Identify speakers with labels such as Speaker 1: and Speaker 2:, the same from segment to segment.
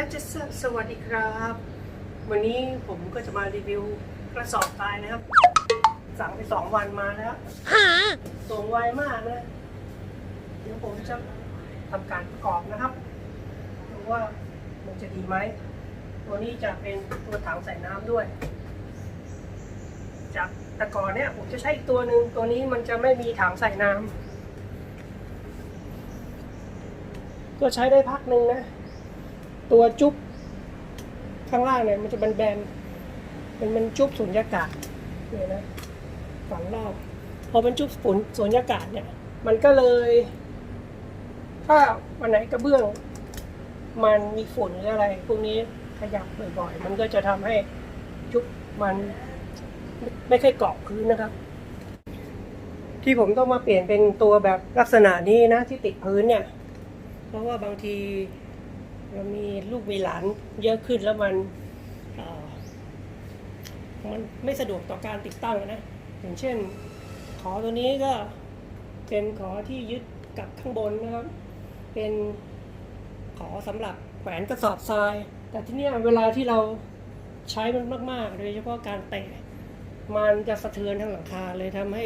Speaker 1: ก็จสสวัสดีครับ วันนี้ผมก็จะมารีวิวกระสอบทรายนะครับ สั่งไปสองวันมาแล้วส่งไวมากนะเดี๋ยวผมจะทำการประกอบนะครับดูว่ามันจะดีไหม ตัวนี้จะเป็นตัวถังใส่น้ำด้วย จากแต่ก่อนเนี่ยผมจะใช้อีกตัวหนึ่งตัวนี้มันจะไม่มีถังใส่น้ำก็ใช้ได้พักหนึ่งนะ ตัวจุ๊บข้างล่างเนี่ยมันจะเป็นแบนๆเป็นมันจุ๊บสุญญากาศเนี่ยนะฝังรอบพอเป็นจุ๊บฝุ่นสุญญากาศเนี่ย มันก็เลย ถ้าวันไหนกระเบื้อง มันมีฝุ่นหรืออะไร พวกนี้ขยับบ่อยๆ มันก็จะทำให้จุ๊บมันไม่ไม่ค่อยเกาะพื้นนะครับ ที่ผมต้องมาเปลี่ยนเป็นตัวแบบลักษณะนี้นะที่ติดพื้นเนี่ย เพราะว่าบางที เรามีลูกมีหลานเยอะขึ้นแล้วมันมันไม่สะดวกต่อการติดตั้งนะอย่างเช่น ขอตัวนี้ก็เป็นขอที่ยึดกับข้างบนนะครับ เป็นขอสำหรับแขวนกระสอบทราย แต่ที่นี้ยเวลาที่เราใช้มันมาก ๆ โดยเฉพาะการเตะมันจะสะเทือนทั้งหลังคาเลยทำให้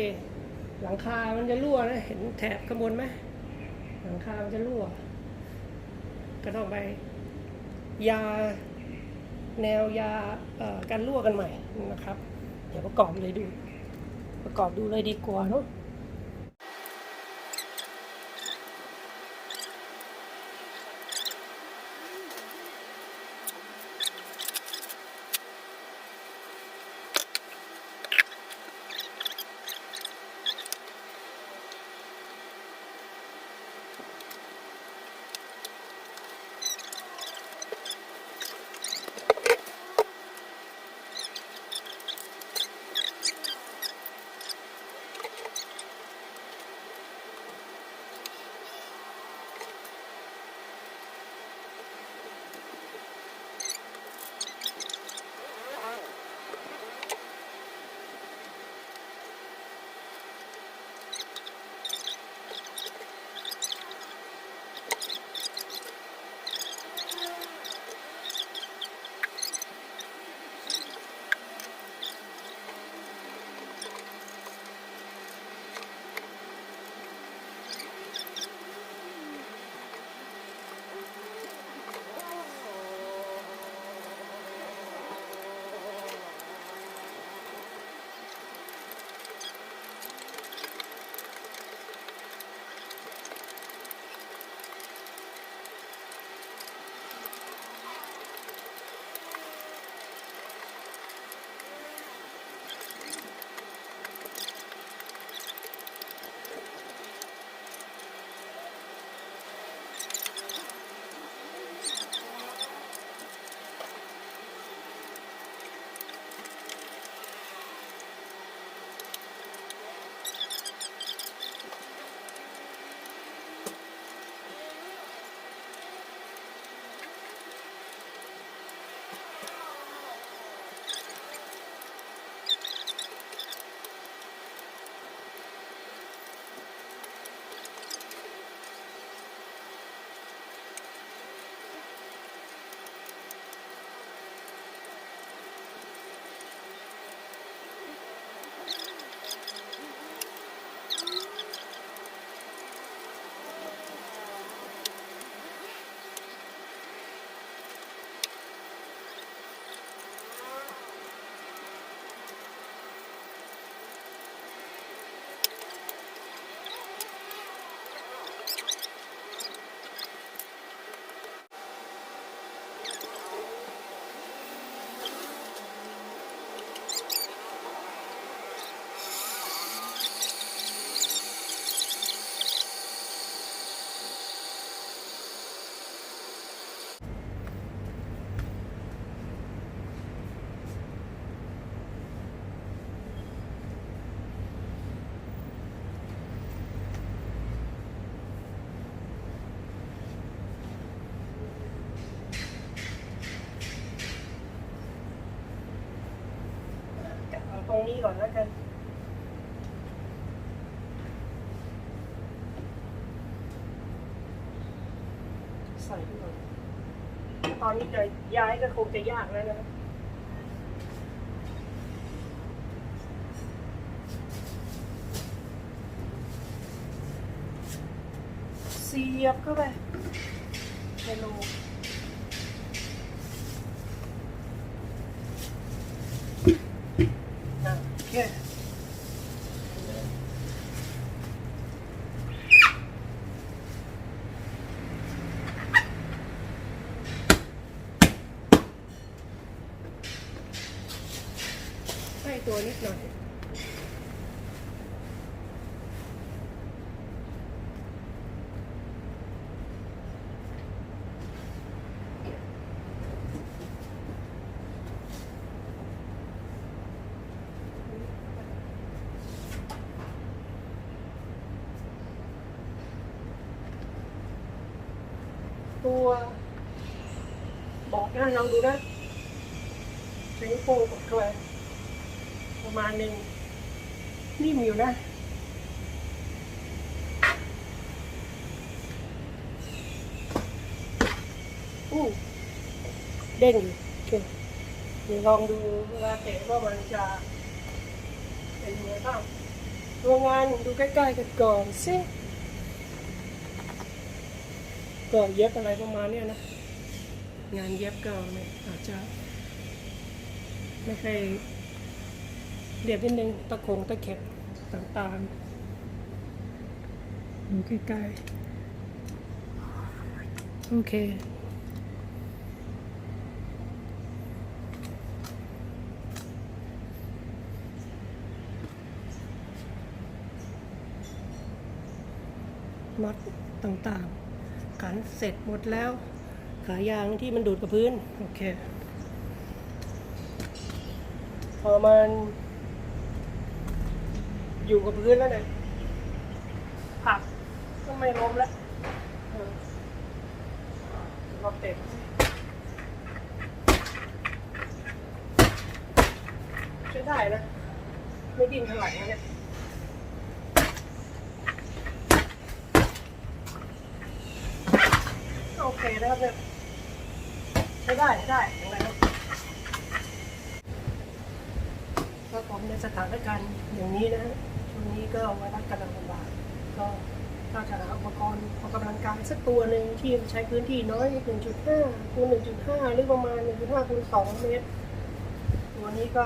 Speaker 1: หลังคามันจะรั่วนะเห็นแถบข้างบนไหมหลังคามันจะรั่ว ก็ต้อกไป ยาแนวยาการรั่วกันใหม่นะครับ เดี๋ยวประกอบเลยดู ประกอบดูเลยดีกว่าเนาะ ก่อนแล้วกันใส่ไปก่อนตอนนี้จะย้ายก็คงจะยากแล้วนะเสียบเข้าไปในรูอะโอเคให้ ตัวนิดหน่อยตัว บอกนะลองดูนะใช้โป้กดเข้าไประมาณหนึ่งนิ่มอยู่นะ อู้เด้งอยู่โอเคเดี๋ยวลองดูเวลาเตะว่ามันจะเป็นยังไงบ้างตัวงานดูใกล้ๆกันก่อนสิก็เย็บอะไรประมาณเนี้ยนะ งานเย็บก็ไม่อาจจะ ไม่เคย เรียบนิดนึงตะคงตะเข็บต่างๆดูใกล้ๆ โอเคมัดต่างๆ ขันเสร็จหมดแล้ว ขายางที่มันดูดกับพื้น โอเค พอมัน อยู่กับพื้นแล้วเนี่ยผลักก็ไม่ล้มแล้วเออรอบเต็มใช้ได้นะ ไม่ดิ้นเท่าไหร่นะเนี่ยโอเคนะครับเนี่ยใช้ได้ใช้ได้อย่างไรครับก็ผมในสถานการณ์อย่างนี้นะ นี้ก็ไวรัสกำลังบาดก็ถ้าจะหาอุปกรณ์ออกกำลังกายสักตัวหนึ่งที่ใช้พื้นที่น้อย 1.5คูณ1.5 หรือประมาณ 1.5คูณ2เมตร ตัวนี้ก็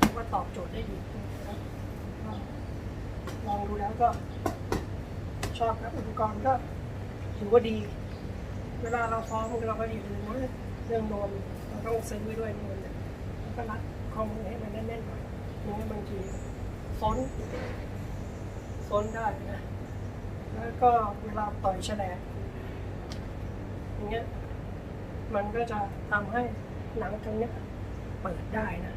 Speaker 1: ถือว่าตอบโจทย์ได้ดีนะลองดูแล้วก็ ชอบครับอุปกรณ์ก็ถือว่าดี เวลาเราซ้อมเราก็อย่าลืมนะเรื่องนวมเราต้องซื้อไว้ด้วยนวมเนี่ยแล้วก็รัดข้อมือให้มันแน่นๆหน่อยไม่งั้นบางทีซ้น ซ้นได้นะแล้วก็เวลาต่อยแฉลงอย่างเงี้ยมันก็จะทำให้หนังตรงเนี้ยเปิดได้นะ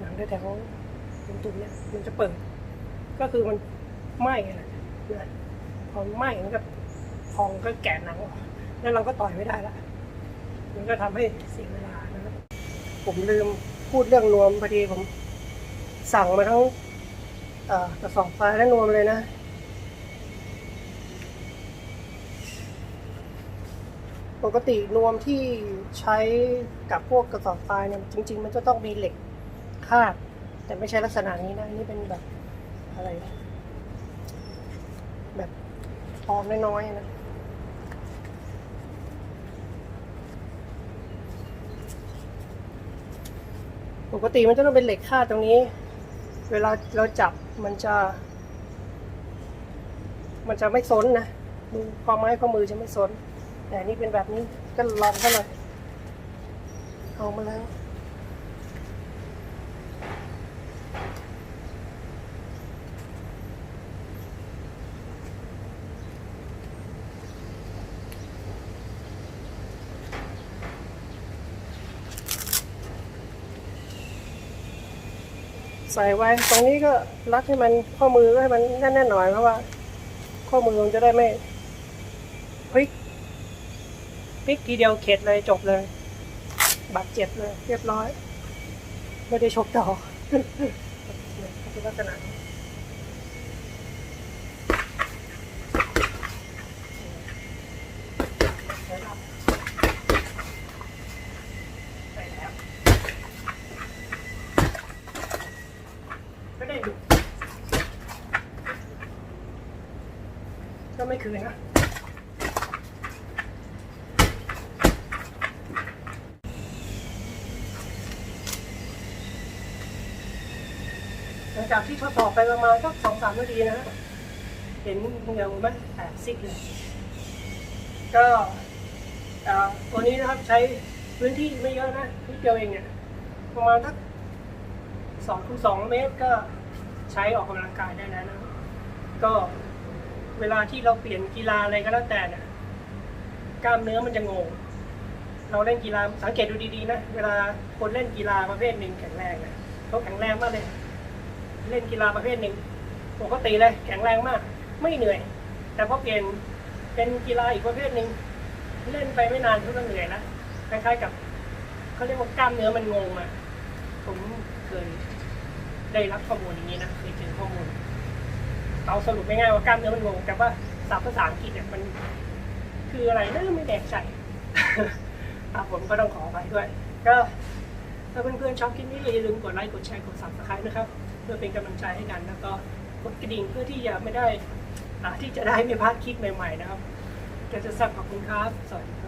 Speaker 1: หนังแถวๆตรงตุ่มเนี้ยมันจะเปิด ก็คือมันไหม้อะไรนะพอไหม้มันก็พองก็แกะหนังออกแล้วเราก็ต่อยไม่ได้ละมันก็ทำให้เสียเวลานะครับผมลืมพูดเรื่องนวมพอดีผมสั่งมาทั้ง เอ่อกระสอบทรายและนวมเลยนะปกตินวมที่ใช้กับพวกกระสอบทรายเนี่ยจริง ๆ มันจะต้องมีเหล็กคาด แต่ไม่ใช่ลักษณะนี้นะนี่เป็นแบบอะไรแบบปองน้อยๆนะปกติมันจะต้องเป็นเหล็กคาดตรงนี้ เวลาเราจับมันจะ มันจะไม่ซนนะดูข้อไม้ข้อมือจะไม่ซนแต่นี่เป็นแบบนี้ก็ลองเขาเลยเอามาแล้ว ใส่ไว้ ตรงนี้ก็รัดให้มันข้อมือก็ให้มันแน่นๆหน่อยเพราะว่า ข้อมือมันจะได้ไม่พลิกพลิกทีเดียวเข็ดเลยจบเลย บาดเจ็บเลย เรียบร้อย ไม่ได้ชกต่อคือลักษณะนี้ ก็ไม่คืนนะหลังจากที่ทดสอบไปประมาณสักสองสามนาทีนะฮะเห็นเงาไหมแตกซิกเลย ก็เอ่อตัวนี้นะครับใช้พื้นที่ไม่เยอะนะนิดเดียวเองเนี่ยประมาณสักสองคูณสองเมตรก็ใช้ออกกำลังกายได้แล้วนะก็ เวลาที่เราเปลี่ยนกีฬาอะไรก็แล้วแต่เนี่ยกล้ามเนื้อมันจะงง เราเล่นกีฬาสังเกตดูดีๆนะ เวลาคนเล่นกีฬาประเภทหนึ่งแข็งแรงนะเขาแข็งแรงมากเลย เล่นกีฬาประเภทหนึ่งปกติเลยแข็งแรงมาก ไม่เหนื่อย แต่พอเปลี่ยนเป็นกีฬาอีกประเภทหนึ่งเล่นไปไม่นานก็เหนื่อยนะคล้ายๆกับเขาเรียกว่ากล้ามเนื้อมันงงมาผมเคยได้รับข้อมูลอย่างนี้นะเคยเจอข้อมูล เอาสรุปง่ายๆว่ากล้ามเนื้อมันงงแต่ว่าศัพท์ภาษาอังกฤษเนี่ยมัน คืออะไรนะไม่แดกใจอ่ผมก็ต้องขอไปด้วย ก็ถ้าเพื่อนๆชอบคลิปนี้อย่าลืมกดไลค์กดแชร์กด subscribe นะครับ เพื่อเป็นกำลังใจให้กันแล้วก็กดกระดิ่งเพื่อที่จะไม่ได้อ่าที่จะได้ไม่พลาดคลิปใหม่ๆนะครับจะจะสับขอบคุณครับ สวัสดีครับ